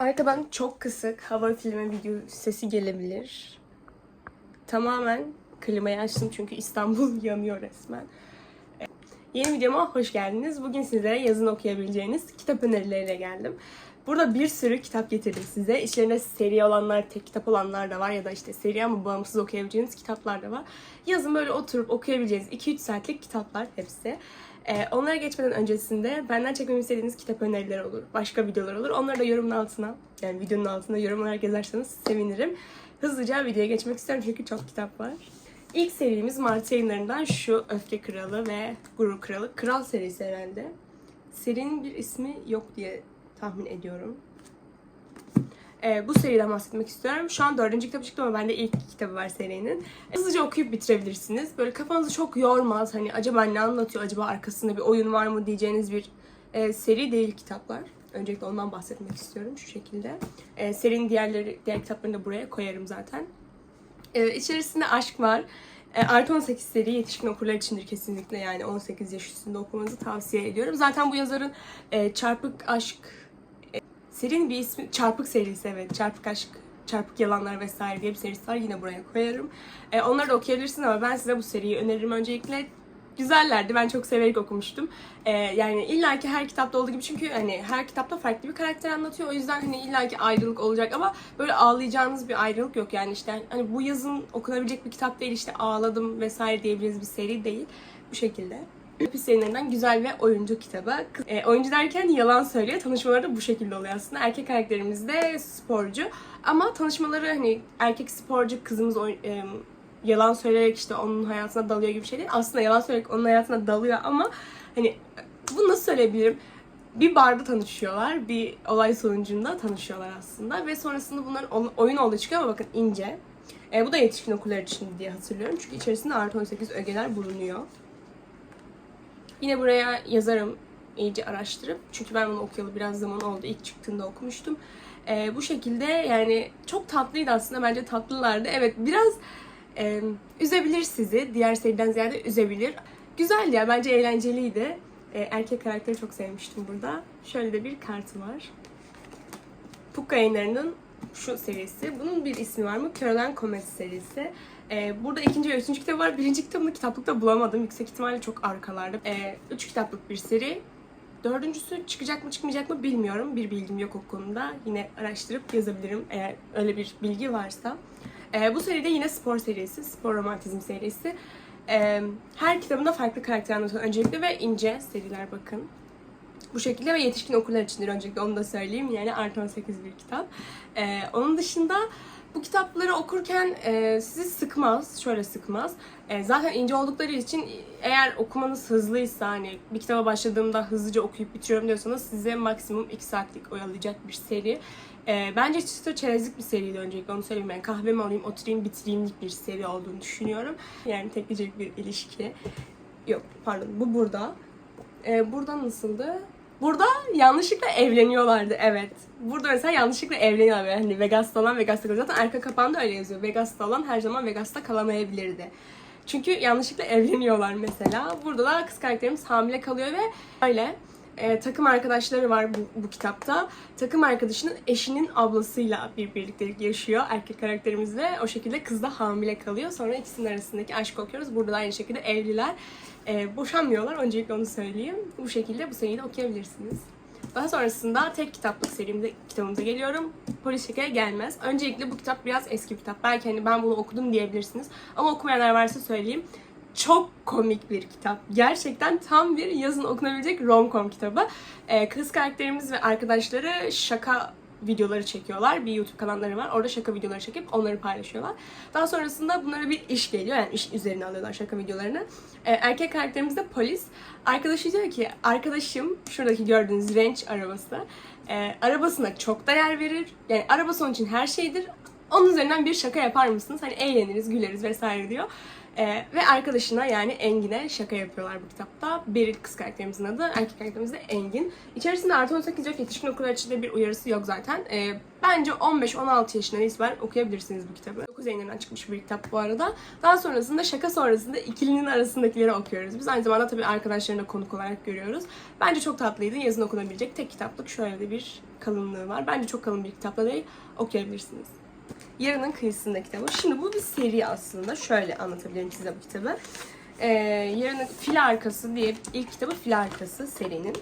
Arkadan çok kısık hava filmi video sesi gelebilir. Tamamen klimayı açtım çünkü İstanbul yanıyor resmen. E, Yeni videoma hoş geldiniz. Bugün sizlere yazın okuyabileceğiniz kitap önerileriyle geldim. Burada bir sürü kitap getirdim size. İçlerinde seri olanlar, tek kitap olanlar da var ya da işte seri ama bağımsız okuyabileceğiniz kitaplar da var. Yazın böyle oturup okuyabileceğiniz 2-3 saatlik kitaplar hepsi. Ee, onlara geçmeden öncesinde benden çekmemi istediğiniz kitap önerileri olur, başka videolar olur. Onları da yorumun altına, yani videonun altına yorum olarak yazarsanız sevinirim. Hızlıca videoya geçmek istiyorum çünkü çok kitap var. İlk serimiz Mart yayınlarından şu Öfke Kralı ve Gurur Kralı. Kral serisi herhalde. Serinin bir ismi yok diye tahmin ediyorum. Ee, bu seriden bahsetmek istiyorum. Şu an dördüncü kitap çıktı ama bende ilk kitabı var serinin. Hızlıca okuyup bitirebilirsiniz. Böyle kafanızı çok yormaz. Hani acaba ne anlatıyor, acaba arkasında bir oyun var mı diyeceğiniz bir e, seri değil kitaplar. Öncelikle ondan bahsetmek istiyorum şu şekilde. E, serinin diğerleri, diğer kitaplarını da buraya koyarım zaten. E, içerisinde aşk var. E, artı 18 seri yetişkin okurlar içindir kesinlikle yani 18 yaş üstünde okumanızı tavsiye ediyorum. Zaten bu yazarın e, Çarpık Aşk e, serinin bir ismi Çarpık serisi evet. Çarpık Aşk, Çarpık Yalanlar vesaire diye bir serisi var. Yine buraya koyarım. E, onları da okuyabilirsiniz ama ben size bu seriyi öneririm öncelikle. Güzellerdi. Ben çok severek okumuştum. E, yani illaki her kitapta olduğu gibi çünkü hani her kitapta farklı bir karakter anlatıyor. O yüzden hani illaki ayrılık olacak ama böyle ağlayacağınız bir ayrılık yok. Yani işte hani bu yazın okunabilecek bir kitap değil işte ağladım vesaire diyebiliriz bir seri değil. Bu şekilde. Hapis yayınlarından güzel ve oyuncu kitabı. E, oyuncu derken yalan söylüyor. Tanışmaları da bu şekilde oluyor aslında. Erkek karakterimiz de sporcu. Ama tanışmaları hani erkek sporcu kızımız e, yalan söyleyerek işte onun hayatına dalıyor gibi şey. Aslında yalan söyleyerek onun hayatına dalıyor ama hani bunu nasıl söyleyebilirim? Bir barda tanışıyorlar. Bir olay sonucunda tanışıyorlar aslında. Ve sonrasında bunların oyun olduğu çıkıyor ama bakın ince. E, bu da yetişkin okullar için diye hatırlıyorum. Çünkü içerisinde artı 18 ögeler bulunuyor. Yine buraya yazarım iyice araştırıp. Çünkü ben bunu okuyalı biraz zaman oldu. İlk çıktığında okumuştum. Ee, bu şekilde yani çok tatlıydı aslında. Bence tatlılardı. Evet biraz e, üzebilir sizi. Diğer seriden ziyade üzebilir. Güzeldi ya. Bence eğlenceliydi. Ee, erkek karakteri çok sevmiştim burada. Şöyle de bir kartı var. Pukka yayınlarının şu serisi. Bunun bir ismi var mı? Caroline Comet serisi. Ee, burada ikinci ve üçüncü kitabı var. Birinci kitabını kitaplıkta bulamadım. Yüksek ihtimalle çok arkalarda. Ee, üç kitaplık bir seri. Dördüncüsü çıkacak mı çıkmayacak mı bilmiyorum. Bir bilgim yok o konuda. Yine araştırıp yazabilirim eğer öyle bir bilgi varsa. Ee, bu seride yine spor serisi, spor romantizm serisi. Ee, her kitabında farklı karakter anlatıyor öncelikle ve ince seriler bakın. Bu şekilde ve yetişkin okurlar içindir öncelikle onu da söyleyeyim. Yani artı 18 bir kitap. Ee, onun dışında bu kitapları okurken e, sizi sıkmaz. Şöyle sıkmaz. E, zaten ince oldukları için eğer okumanız hızlıysa hani bir kitaba başladığımda hızlıca okuyup bitiriyorum diyorsanız size maksimum 2 saatlik oyalayacak bir seri. E, bence çıtır çerezlik bir seriydi öncelikle onu söyleyeyim. Yani kahvemi alayım oturayım bitireyimlik bir seri olduğunu düşünüyorum. Yani tek bir ilişki. Yok pardon bu burada. E, burada nasıldı? Burada yanlışlıkla evleniyorlardı evet. Burada mesela yanlışlıkla evleniyorlar. böyle. Hani Vegas'ta olan Vegas'ta kalıyor. Zaten arka kapağında öyle yazıyor. Vegas'ta olan her zaman Vegas'ta kalamayabilirdi. Çünkü yanlışlıkla evleniyorlar mesela. Burada da kız karakterimiz hamile kalıyor ve öyle e, takım arkadaşları var bu, bu kitapta. Takım arkadaşının eşinin ablasıyla bir birliktelik yaşıyor erkek karakterimizle. O şekilde kız da hamile kalıyor. Sonra ikisinin arasındaki aşkı okuyoruz. Burada da aynı şekilde evliler. E, boşanmıyorlar. Öncelikle onu söyleyeyim. Bu şekilde bu seriyi de okuyabilirsiniz. Daha sonrasında tek kitaplık serimde kitabımıza geliyorum. Polis Şeker Gelmez. Öncelikle bu kitap biraz eski bir kitap. Belki hani ben bunu okudum diyebilirsiniz. Ama okumayanlar varsa söyleyeyim. Çok komik bir kitap. Gerçekten tam bir yazın okunabilecek rom-com kitabı. Ee, kız karakterimiz ve arkadaşları şaka videoları çekiyorlar. Bir YouTube kanalları var. Orada şaka videoları çekip onları paylaşıyorlar. Daha sonrasında bunlara bir iş geliyor. Yani iş üzerine alıyorlar şaka videolarını. Ee, erkek karakterimiz de polis. Arkadaşı diyor ki arkadaşım şuradaki gördüğünüz Range arabası. e, arabasına çok değer verir. Yani arabası onun için her şeydir. Onun üzerinden bir şaka yapar mısınız? Hani eğleniriz, güleriz vesaire diyor. Ee, ve arkadaşına yani Engin'e şaka yapıyorlar bu kitapta. Beril kız karakterimizin adı, erkek karakterimiz de Engin. İçerisinde artı 18 yok, yetişkin için de bir uyarısı yok zaten. Ee, bence 15-16 yaşından itibaren okuyabilirsiniz bu kitabı. 9 yayınlarından çıkmış bir kitap bu arada. Daha sonrasında şaka sonrasında ikilinin arasındakileri okuyoruz. Biz aynı zamanda tabii arkadaşlarına konuk olarak görüyoruz. Bence çok tatlıydı. Yazın okunabilecek tek kitaplık. Şöyle de bir kalınlığı var. Bence çok kalın bir kitapla değil. Okuyabilirsiniz. Yarının Kıyısında kitabı. Şimdi bu bir seri aslında. Şöyle anlatabilirim size bu kitabı. Ee, Yarının Fil Arkası diye ilk kitabı Fil Arkası serinin.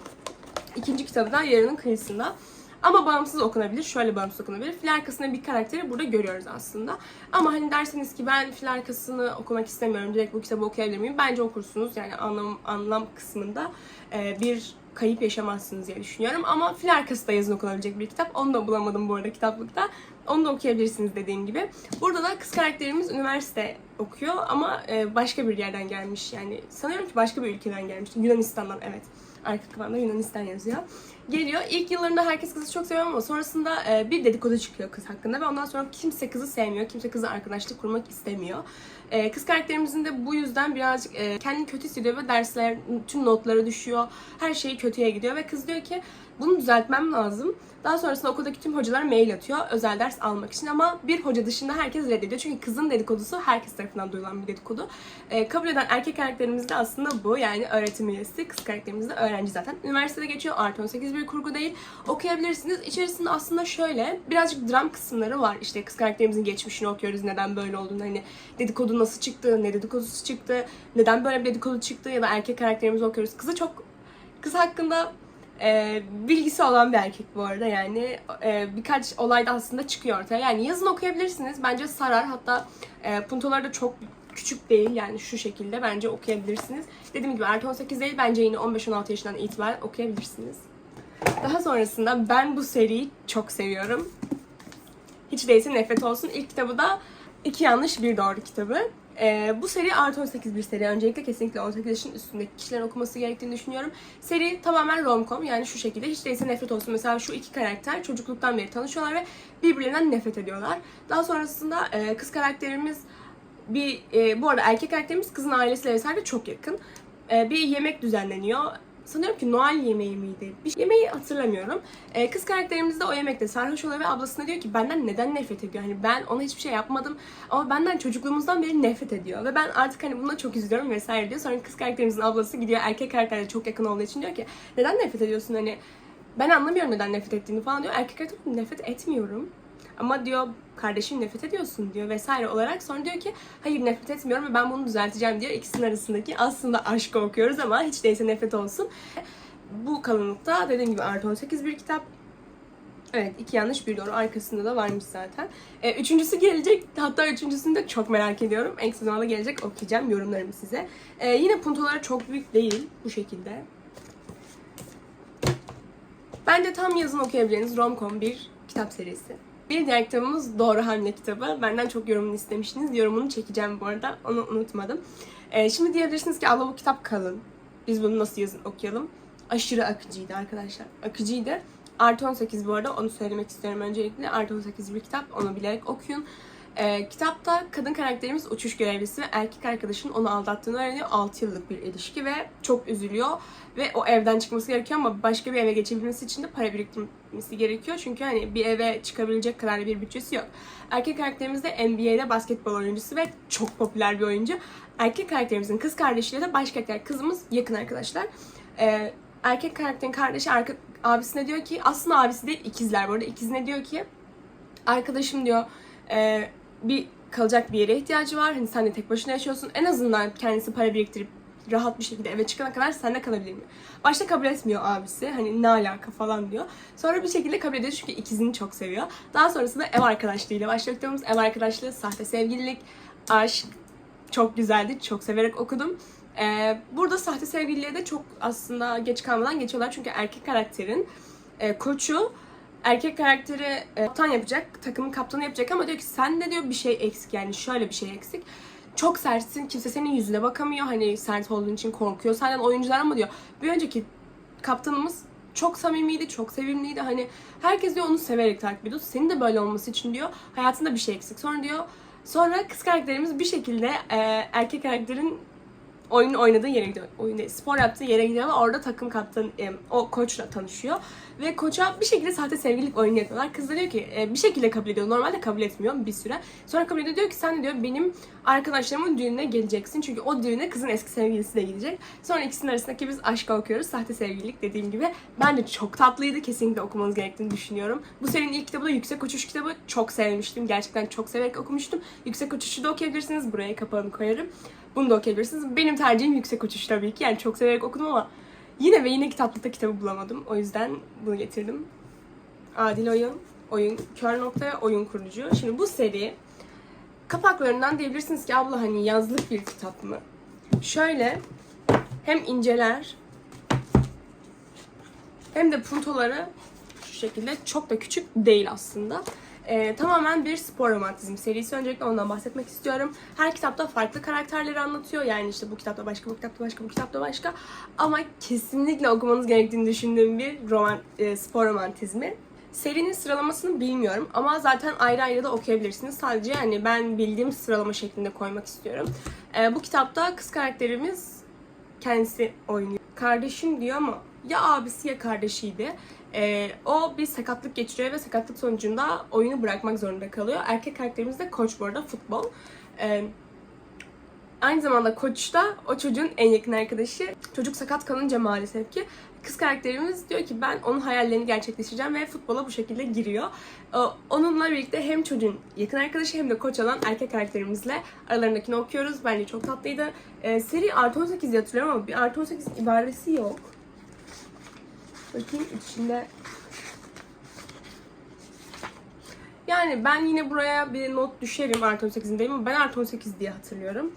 İkinci kitabı da Yarının Kıyısında. Ama bağımsız okunabilir. Şöyle bağımsız okunabilir. Fil arkasında bir karakteri burada görüyoruz aslında. Ama hani derseniz ki ben fil arkasını okumak istemiyorum. Direkt bu kitabı okuyabilir miyim? Bence okursunuz. Yani anlam, anlam kısmında e, bir kayıp yaşamazsınız diye düşünüyorum. Ama fil arkası da yazın okunabilecek bir kitap. Onu da bulamadım bu arada kitaplıkta. Onu da okuyabilirsiniz dediğim gibi. Burada da kız karakterimiz üniversite okuyor ama e, başka bir yerden gelmiş. Yani sanıyorum ki başka bir ülkeden gelmiş. Yunanistan'dan evet. Arka kapağında Yunanistan yazıyor. Geliyor. İlk yıllarında herkes kızı çok seviyor ama sonrasında e, bir dedikodu çıkıyor kız hakkında ve ondan sonra kimse kızı sevmiyor. Kimse kızla arkadaşlık kurmak istemiyor. E, kız karakterimizin de bu yüzden birazcık e, kendini kötü hissediyor ve dersler tüm notları düşüyor. Her şey kötüye gidiyor ve kız diyor ki bunu düzeltmem lazım. Daha sonrasında okuldaki tüm hocalara mail atıyor özel ders almak için ama bir hoca dışında herkes reddediyor. Çünkü kızın dedikodusu herkes tarafından duyulan bir dedikodu. Ee, kabul eden erkek karakterimiz de aslında bu. Yani öğretim üyesi. Kız karakterimiz de öğrenci zaten. Üniversitede geçiyor. Artı 18 bir kurgu değil. Okuyabilirsiniz. İçerisinde aslında şöyle birazcık dram kısımları var. İşte kız karakterimizin geçmişini okuyoruz. Neden böyle olduğunu. Hani dedikodu nasıl çıktı, ne dedikodusu çıktı, neden böyle bir dedikodu çıktı ya da erkek karakterimizi okuyoruz. Kızı çok kız hakkında e, bilgisi olan bir erkek bu arada yani e, birkaç olayda aslında çıkıyor ortaya. Yani yazın okuyabilirsiniz. Bence sarar. Hatta e, puntoları da çok küçük değil yani şu şekilde bence okuyabilirsiniz. Dediğim gibi artı 18 değil bence yine 15-16 yaşından itibaren okuyabilirsiniz. Daha sonrasında ben bu seriyi çok seviyorum. Hiç değilse nefret olsun. İlk kitabı da İki Yanlış Bir Doğru kitabı. Ee, bu seri artı 18 bir seri. Öncelikle kesinlikle 18 yaşın üstündeki kişilerin okuması gerektiğini düşünüyorum. Seri tamamen rom-com yani şu şekilde hiç değilse nefret olsun. Mesela şu iki karakter çocukluktan beri tanışıyorlar ve birbirlerinden nefret ediyorlar. Daha sonrasında e, kız karakterimiz bir e, bu arada erkek karakterimiz kızın ailesiyle vesaire çok yakın. E, bir yemek düzenleniyor. Sanıyorum ki Noel yemeği miydi? Bir yemeği hatırlamıyorum. E, kız karakterimiz de o yemekte sarhoş oluyor ve ablasına diyor ki benden neden nefret ediyor? Hani ben ona hiçbir şey yapmadım ama benden çocukluğumuzdan beri nefret ediyor. Ve ben artık hani buna çok üzülüyorum vesaire diyor. Sonra kız karakterimizin ablası gidiyor erkek karakterle çok yakın olduğu için diyor ki neden nefret ediyorsun hani ben anlamıyorum neden nefret ettiğini falan diyor. Erkek karakter nefret etmiyorum. Ama diyor kardeşim nefret ediyorsun diyor vesaire olarak. Sonra diyor ki hayır nefret etmiyorum ve ben bunu düzelteceğim diyor. İkisinin arasındaki aslında aşkı okuyoruz ama hiç değilse nefret olsun. Bu kalınlıkta dediğim gibi artı 18 bir kitap. Evet iki yanlış bir doğru arkasında da varmış zaten. Ee, üçüncüsü gelecek. Hatta üçüncüsünü de çok merak ediyorum. En kısa zamanda gelecek okuyacağım yorumlarımı size. Ee, yine puntoları çok büyük değil bu şekilde. Bence tam yazın okuyabileceğiniz rom-com bir kitap serisi. Bir diğer kitabımız Doğru Hamle kitabı. Benden çok yorumunu istemiştiniz. Yorumunu çekeceğim bu arada. Onu unutmadım. Ee, şimdi diyebilirsiniz ki abla bu kitap kalın. Biz bunu nasıl yazın okuyalım? Aşırı akıcıydı arkadaşlar. Akıcıydı. Artı 18 bu arada onu söylemek istiyorum öncelikle. Artı 18 bir kitap. Onu bilerek okuyun. Ee, kitapta kadın karakterimiz uçuş görevlisi ve erkek arkadaşının onu aldattığını öğreniyor. 6 yıllık bir ilişki ve çok üzülüyor. Ve o evden çıkması gerekiyor ama başka bir eve geçebilmesi için de para biriktirmesi gerekiyor. Çünkü hani bir eve çıkabilecek kadar bir bütçesi yok. Erkek karakterimiz de NBA'de basketbol oyuncusu ve çok popüler bir oyuncu. Erkek karakterimizin kız kardeşiyle de baş karakter kızımız yakın arkadaşlar. Ee, erkek karakterin kardeşi arka, abisine diyor ki aslında abisi değil ikizler bu arada. İkizine diyor ki arkadaşım diyor e, bir kalacak bir yere ihtiyacı var. Hani sen de tek başına yaşıyorsun. En azından kendisi para biriktirip rahat bir şekilde eve çıkana kadar sende kalabilir mi? Başta kabul etmiyor abisi. Hani ne alaka falan diyor. Sonra bir şekilde kabul ediyor çünkü ikizini çok seviyor. Daha sonrasında ev arkadaşlığıyla başladığımız ev arkadaşlığı, sahte sevgililik, aşk çok güzeldi. Çok severek okudum. Ee, burada sahte sevgililiğe de çok aslında geç kalmadan geçiyorlar. Çünkü erkek karakterin e, koçu erkek karakteri e, kaptan yapacak, takımın kaptanı yapacak ama diyor ki sen de diyor bir şey eksik yani şöyle bir şey eksik. Çok sertsin, kimse senin yüzüne bakamıyor. Hani sert olduğun için korkuyor senden oyuncular ama diyor bir önceki kaptanımız çok samimiydi, çok sevimliydi. Hani herkes diyor onu severek takip ediyor. Senin de böyle olması için diyor hayatında bir şey eksik. Sonra diyor Sonra kız karakterimiz bir şekilde e, erkek karakterin oyun oynadığı yere gidiyor. Oyun değil, spor yaptığı yere gidiyor ve orada takım kaptanı e, o koçla tanışıyor. Ve koça bir şekilde sahte sevgililik oyunu yapıyorlar. Kız da diyor ki e, bir şekilde kabul ediyor. Normalde kabul etmiyor bir süre. Sonra kabul ediyor diyor ki sen de diyor benim arkadaşlarımın düğününe geleceksin. Çünkü o düğüne kızın eski sevgilisi de gidecek. Sonra ikisinin arasındaki biz aşka okuyoruz. Sahte sevgililik dediğim gibi. Bence çok tatlıydı. Kesinlikle okumanız gerektiğini düşünüyorum. Bu serinin ilk kitabı da Yüksek Uçuş kitabı. Çok sevmiştim. Gerçekten çok severek okumuştum. Yüksek Uçuş'u da okuyabilirsiniz. Buraya kapağını koyarım. Bunu da okuyabilirsiniz. Benim tercihim Yüksek Uçuş tabii ki. Yani çok severek okudum ama yine ve yine kitaplıkta kitabı bulamadım. O yüzden bunu getirdim. Adil Oyun, oyun kör noktaya oyun kurucu. Şimdi bu seri kapaklarından diyebilirsiniz ki abla hani yazlık bir kitap mı? Şöyle hem inceler hem de puntoları şu şekilde çok da küçük değil aslında. Ee, tamamen bir spor romantizm serisi. Öncelikle ondan bahsetmek istiyorum. Her kitapta farklı karakterleri anlatıyor. Yani işte bu kitapta başka, bu kitapta başka, bu kitapta başka. Ama kesinlikle okumanız gerektiğini düşündüğüm bir roman, e, spor romantizmi. Serinin sıralamasını bilmiyorum ama zaten ayrı ayrı da okuyabilirsiniz. Sadece yani ben bildiğim sıralama şeklinde koymak istiyorum. Ee, bu kitapta kız karakterimiz kendisi oynuyor. Kardeşim diyor ama ya abisi ya kardeşiydi. Ee, o bir sakatlık geçiriyor ve sakatlık sonucunda oyunu bırakmak zorunda kalıyor. Erkek karakterimiz de koç bu arada futbol. Ee, aynı zamanda koç da o çocuğun en yakın arkadaşı. Çocuk sakat kalınca maalesef ki kız karakterimiz diyor ki ben onun hayallerini gerçekleştireceğim ve futbola bu şekilde giriyor. Ee, Onunla birlikte hem çocuğun yakın arkadaşı hem de koç olan erkek karakterimizle aralarındakini okuyoruz. Bence çok tatlıydı. Ee, seri artı 18 diye hatırlıyorum ama bir artı 18 ibaresi yok. Bakayım içinde. Yani ben yine buraya bir not düşerim artı 18'indeyim ama ben artı 18 diye hatırlıyorum.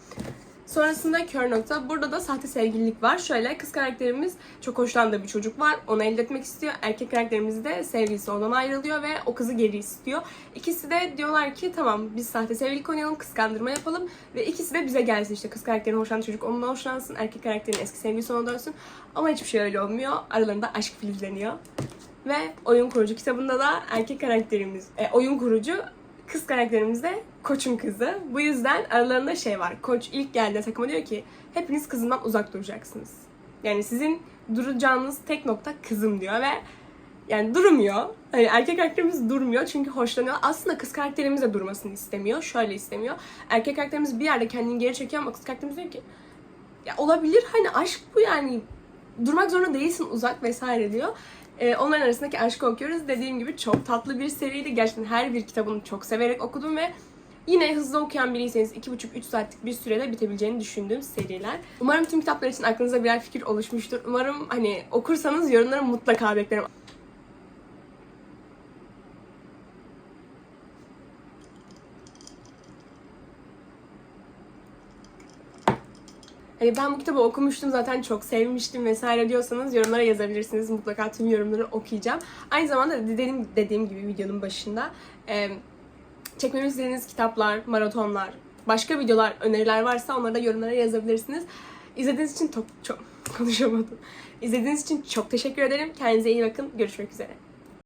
Sonrasında kör nokta. Burada da sahte sevgililik var. Şöyle kız karakterimiz çok hoşlandığı bir çocuk var. Onu elde etmek istiyor. Erkek karakterimiz de sevgilisi ondan ayrılıyor ve o kızı geri istiyor. İkisi de diyorlar ki tamam biz sahte sevgililik oynayalım, kıskandırma yapalım. Ve ikisi de bize gelsin işte kız karakterin hoşlandığı çocuk onunla hoşlansın. Erkek karakterin eski sevgilisi ona dönsün. Ama hiçbir şey öyle olmuyor. Aralarında aşk filizleniyor. Ve oyun kurucu kitabında da erkek karakterimiz, e, oyun kurucu kız karakterimiz de koçun kızı. Bu yüzden aralarında şey var. Koç ilk geldiğinde takıma diyor ki hepiniz kızımdan uzak duracaksınız. Yani sizin duracağınız tek nokta kızım diyor ve yani durmuyor. Hani erkek karakterimiz durmuyor çünkü hoşlanıyor. Aslında kız karakterimiz de durmasını istemiyor. Şöyle istemiyor. Erkek karakterimiz bir yerde kendini geri çekiyor ama kız karakterimiz diyor ki ya olabilir hani aşk bu yani durmak zorunda değilsin uzak vesaire diyor. Ee, onların arasındaki aşkı okuyoruz. Dediğim gibi çok tatlı bir seriydi. Gerçekten her bir kitabını çok severek okudum ve yine hızlı okuyan biriyseniz 2,5-3 saatlik bir sürede bitebileceğini düşündüğüm seriler. Umarım tüm kitaplar için aklınıza birer fikir oluşmuştur. Umarım hani okursanız yorumları mutlaka beklerim. Hani ben bu kitabı okumuştum zaten çok sevmiştim vesaire diyorsanız yorumlara yazabilirsiniz. Mutlaka tüm yorumları okuyacağım. Aynı zamanda dediğim, dediğim gibi videonun başında e, çekmemi istediğiniz kitaplar, maratonlar, başka videolar, öneriler varsa onları da yorumlara yazabilirsiniz. İzlediğiniz için çok, çok konuşamadım. İzlediğiniz için çok teşekkür ederim. Kendinize iyi bakın. Görüşmek üzere.